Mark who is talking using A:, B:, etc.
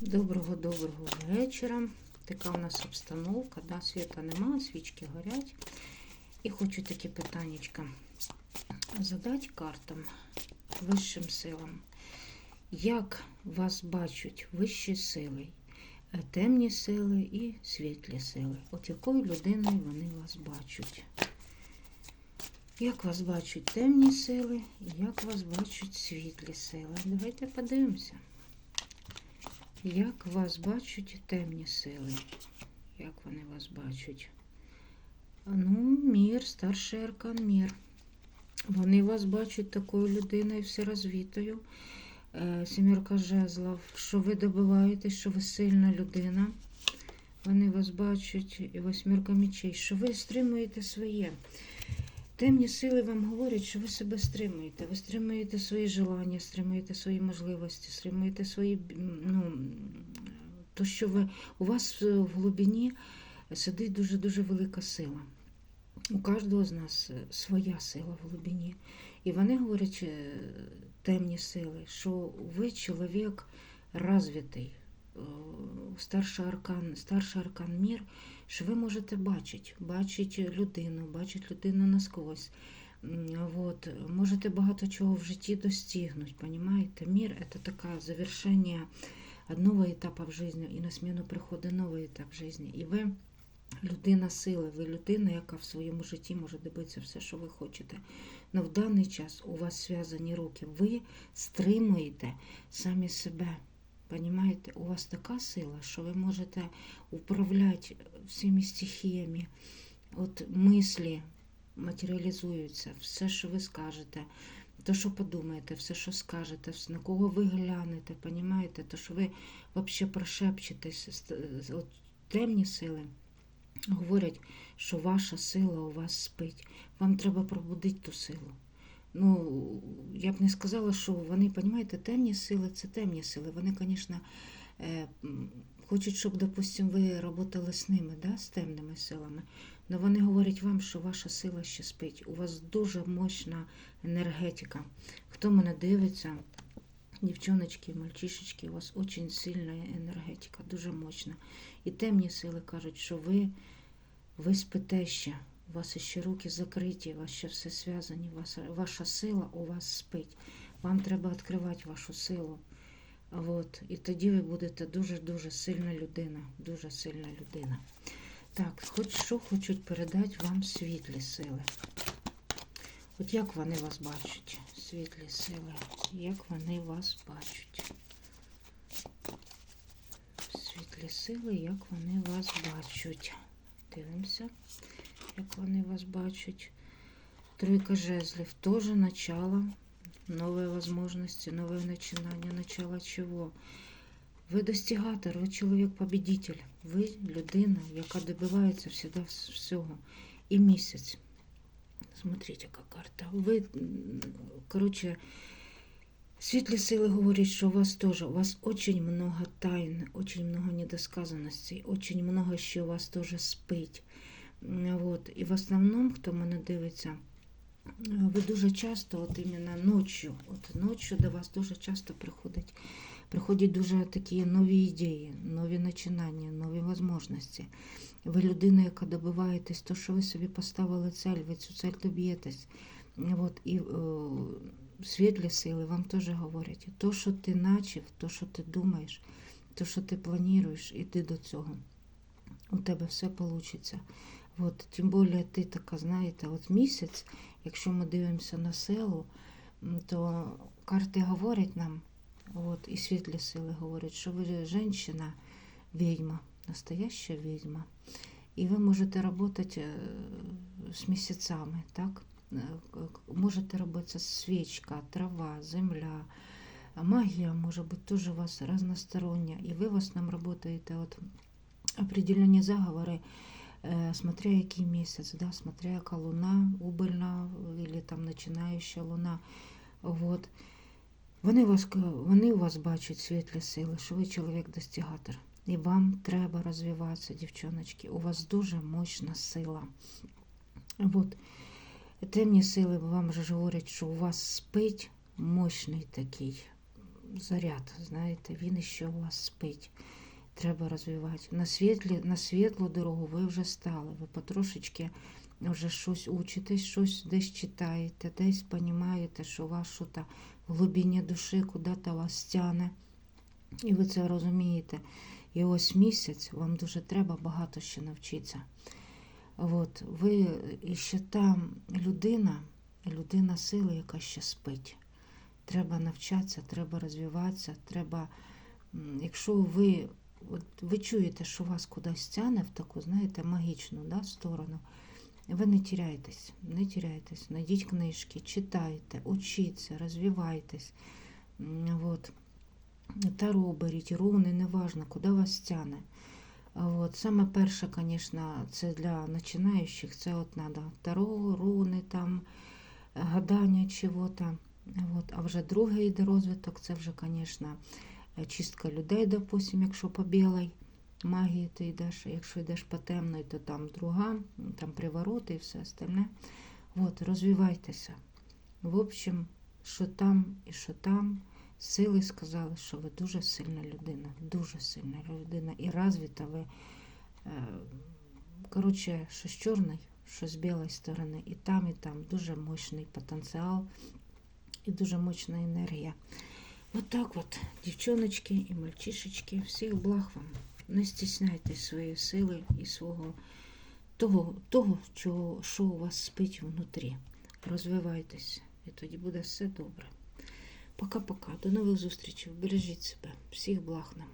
A: Доброго-доброго вечора. Така у нас обстановка. Да, світа немає, свічки горять. І хочу такі питаннячка задати картам, вищим силам. Як вас бачать вищі сили, е, темні сили і світлі сили? От якою людиною вони вас бачать? Як вас бачать темні сили як вас бачать світлі сили? Давайте подивимося. Як вас бачать темні сили? Як вони вас бачать? Ну, мір, старший аркан мір. Вони вас бачать такою людиною всерозвітою. Е, Сімірка жезлов, що ви добиваєтесь, що ви сильна людина. Вони вас бачать, і восьмірка мечей, що ви стримуєте своє. Темні сили вам говорять, що ви себе стримуєте. Ви стримуєте свої желання, стримуєте свої можливості, стримуєте свої, ну, то, що ви, у вас в в глибині сидить дуже-дуже велика сила. У кожного з нас е, своя сила в глибині. І вони говорять, е, темні сили, що ви чоловік розвитий, е, старший аркан, старший аркан мір, що ви можете бачити, бачити людину, бачити людину насквозь. Вот. Можете багато чого в житті достигнути, понимаете? Мир – это такое завершение одного етапу в житті, і на зміну приходить новий етап в житті. І ви людина сили, ви людина, яка в своєму житті може добитися все, що ви хочете. Но в даний час у вас зв'язані руки. Ви стримуєте самі себе. Понимаєте, у вас така сила, що ви можете управляти всіми стихіями. От мислі матеріалізуються, все, що ви скажете, то, що подумаєте, все, що скажете, на кого ви глянете, понімаєте, то, що ви взагалі прошепчетесь, Ст- от темні сили говорять, що ваша сила у вас спить. Вам треба пробудити ту силу. Ну, я б не сказала, що вони, розумієте, темні сили це темні сили. Вони, звісно, е, хочуть, щоб, допустимо, ви працювали з ними, да, з темними силами. Але вони говорять вам, що ваша сила ще спить. У вас дуже мощна енергетика. Хто мене дивиться, дівчоночки, мальчишечки, у вас дуже сильна енергетика, дуже мощна. І темні сили кажуть, що ви, ви спите ще. У вас ще руки закриті, у вас ще все зв'язані, ваша сила у вас спить. Вам треба відкривати вашу силу. От. І тоді ви будете дуже-дуже сильна людина. Дуже сильна людина. Так, хоч що хочуть передати вам світлі сили. От як вони вас бачать, світлі сили, як вони вас бачать? Світлі сили, як вони вас бачать. Дивимося, як вони вас бачать. Тройка жезлів теж начало, новые возможности, новое начинание, начало чего? Ви достигатор, ви чоловік-победитель, ви людина, яка добивається завжди всього. І місяць. Смотрите, яка карта. Ви, м, коротше, світлі сили говорять, що у вас теж, у вас очень много тайн, очень много недосказаностей, очень много що у вас теж спить. І в основному, хто мене дивиться, ви дуже часто, от іменно ночі, от ночі до вас дуже часто приходить, приходять дуже такі нові ідеї, нові починання, нові можливості. Ви людина, яка добиваєтесь, то, що ви собі поставили цель, ви цю цель доб'єтесь. От, і е, світлі сили вам теж говорять, то, що ти начав, то, що ти думаєш, то, що ти плануєш, іди до цього. У тебе все вийде. От, тим більше ти така, знаєте, от місяць, якщо ми дивимося на селу, то карти говорять нам, от, і світлі сили говорять, що ви жінка, відьма, настояща відьма. І ви можете працювати з місяцями, так? Е, Можете робити свічка, трава, земля. Магія може бути теж у вас разностороння. І ви в основному працюєте от определені заговори, смотря який місяць, да, смотря яка луна, убильна или там починаюча луна. Вот. Вони, вас, вони у вас бачать світлі сили, що ви чоловік-достигатор. І вам треба розвиватися, дівчоночки. У вас дуже мощна сила. Вот. Темні сили вам же говорять, що у вас спить мощний такий заряд, знаєте, він іще у вас спить. Треба розвивати. На, світлі, на світлу дорогу ви вже стали. Ви потрошечки вже щось учитесь, щось десь читаєте, десь розумієте, що вас щось в глибині душі куди-то вас тяне. І ви це розумієте. І ось місяць вам дуже треба багато ще навчитися. От, ви і ще там людина, людина сили, яка ще спить. Треба навчатися, треба розвиватися, треба, якщо ви, от, ви чуєте, що вас кудись тяне в таку, знаєте, магічну да, сторону, ви не тіряйтесь, не тіряйтесь, найдіть книжки, читайте, учіться, розвивайтесь. От. Таро беріть, руни, неважно, куди вас тяне. От. Саме перше, звісно, це для починаючих, це от надо таро, руни, там, гадання чого-то. От. А вже другий йде розвиток, це вже, звісно, чистка людей, допустим, якщо по білій магії ти йдеш, якщо йдеш по темної, то там друга, там привороти і все остальне. От, розвивайтеся. В общем, що там і що там. Сили сказали, що ви дуже сильна людина, дуже сильна людина і розвита ви. е, Коротше, що з чорної, що з білої сторони, і там, і там дуже мощний потенціал і дуже мощна енергія. От так от, дівчоночки і мальчишечки, всіх благ вам. Не стісняйте своєї сили і свого того, того чого, що у вас спить внутрі. Розвивайтеся, і тоді буде все добре. Пока-пока. До нових зустрічей. Бережіть себе. Всіх благ нам.